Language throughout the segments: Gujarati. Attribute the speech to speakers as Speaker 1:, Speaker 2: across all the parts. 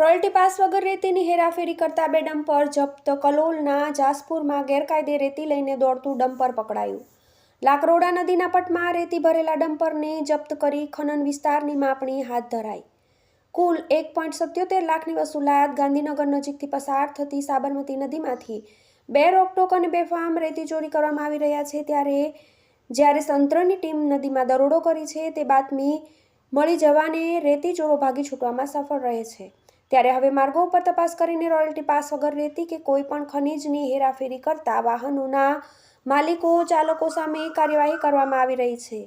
Speaker 1: રોયલ્ટી પાસ વગર રેતીની હેરાફેરી કરતા બે ડમ્પર જપ્ત કલોલના જાસપુરમાં ગેરકાયદે રેતી લઈને દોડતું ડમ્પર પકડાયું. લાકરોડા નદીના પટમાં રેતી ભરેલા ડમ્પરને જપ્ત કરી ખનન વિસ્તારની માપણી હાથ ધરાઈ. કુલ એક પોઈન્ટ સત્યોતેર લાખની વસૂલાત ગાંધીનગર નજીકથી પસાર થતી સાબરમતી નદીમાંથી બે રોકટોક અને બેફામ રેતી ચોરી કરવામાં આવી રહ્યા છે ત્યારે જ્યારે તંત્રની ટીમ નદીમાં દરોડો કરી છે તે બાતમી મળી જવાને રેતી ચોરો ભાગી છૂટવામાં સફળ રહે છે. ત્યારે હવે માર્ગો ઉપર તપાસ કરીને રોયલ્ટી પાસ વગર રહેતી કે કોઈ પણ ખનીજની હેરાફેરી કરતા વાહનોના માલિકો, ચાલકો સામે કાર્યવાહી કરવામાં આવી રહી છે.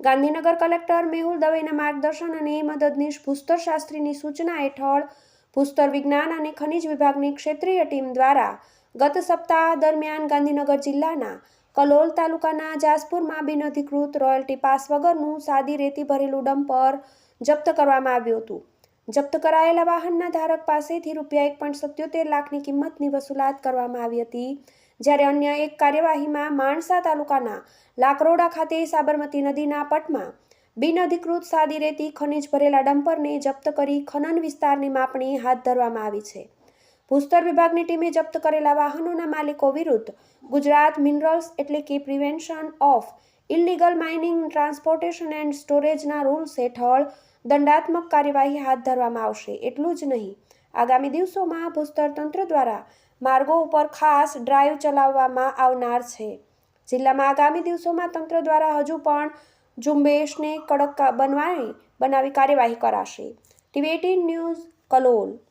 Speaker 1: ગાંધીનગર કલેક્ટર મેહુલ દવેના માર્ગદર્શન અને મદદનીશ ભૂસ્તર શાસ્ત્રીની સૂચના હેઠળ ભૂસ્તર વિજ્ઞાન અને ખનિજ વિભાગની ક્ષેત્રીય ટીમ દ્વારા ગત સપ્તાહ દરમિયાન ગાંધીનગર જિલ્લાના કલોલ તાલુકાના જાસપુરમાં બિનઅધિકૃત રોયલ્ટી પાસ વગરનું સાદી રેતી ભરેલું ડમ્પર જપ્ત કરવામાં આવ્યું હતું. જપ્ત કરાયેલા વાહનના ધારક પાસેથી રૂપિયા એક પોઈન્ટ સત્યોતેર લાખની કિંમતની વસૂલાત કરવામાં આવી હતી. જ્યારે અન્ય એક કાર્યવાહીમાં માણસા તાલુકાના લાકરોડા ખાતે સાબરમતી નદીના પટમાં બિનઅધિકૃત સાદી રેતી ખનીજ ભરેલા ડમ્પરને જપ્ત કરી ખનન વિસ્તારની માપણી હાથ ધરવામાં આવી છે. ભૂસ્તર વિભાગની ટીમે જપ્ત કરેલા વાહનોના માલિકો વિરુદ્ધ ગુજરાત મિનરલ્સ એટલે કે prevention of illegal mining transportation and સ્ટોરેજના rules હેઠળ દંડાત્મક કાર્યવાહી હાથ ધરવામાં આવશે. એટલું જ નહીં. આગામી દિવસોમાં ભૂસ્તર તંત્ર દ્વારા માર્ગો ઉપર ખાસ ડ્રાઈવ ચલાવવામાં આવનાર છે. જિલ્લામાં આગામી દિવસોમાં તંત્ર દ્વારા હજુ પણ ઝુંબેશને કડક બનવાની બનાવી કાર્યવાહી કરાશે. TV news Kalol